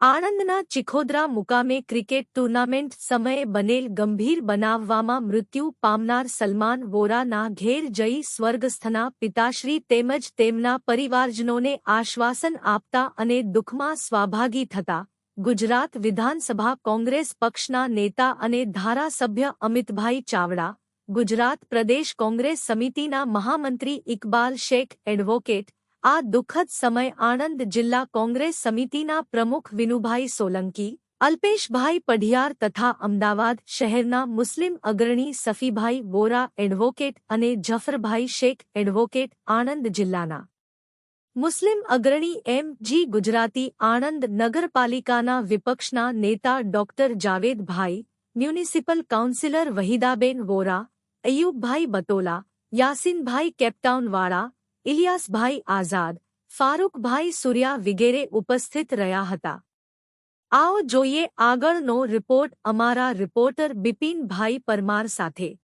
આણંદના ચિખોદરા મુકામે cricket tournament સમયે બનેલ ગંભીર બનાવવામાં મૃત્યુ પામનાર સલમાન વોરાના ઘેર જઈ સ્વર્ગસ્થના પિતાશ્રી તેમજ તેમના પરિવારજનોને આશ્વાસન આપતા અને દુઃખમાં સ્વાભાગી થતા, ગુજરાત વિધાનસભા કોંગ્રેસ પક્ષના નેતા અને ધારાસભ્ય અમિતભાઈ ચાવડા, ગુજરાત પ્રદેશ કોંગ્રેસ સમિતિના મહામંત્રી ઇકબાલ શેખ એડવોકેટ આ દુઃખદ સમય આણંદ જિલ્લા કોંગ્રેસ સમિતિના પ્રમુખ વિનુભાઈ સોલંકી, અલ્પેશભાઈ પઢિયાર તથા અમદાવાદ શહેરના મુસ્લિમ અગ્રણી સફીભાઈ વોરા એડવોકેટ અને જફરભાઈ શેખ એડવોકેટ આણંદ જિલ્લાના. મુસ્લિમ અગ્રણી એમ જી ગુજરાતી આણંદ નગરપાલિકાના વિપક્ષના નેતા doctor જાવેદભાઈ, municipal councillor વહીદાબેન Vora, Ayubbhai Batola, યાસીનભાઈ કેપટાઉનવાળા ઇલિયાસભાઈ આઝાદ, ફારૂકભાઈ સૂર્યા વિગેરે ઉપસ્થિત રહ્યા હતા. આવો જોઈએ આગળનો રિપોર્ટ અમારા રિપોર્ટર બિપિનભાઈ પરમાર સાથે.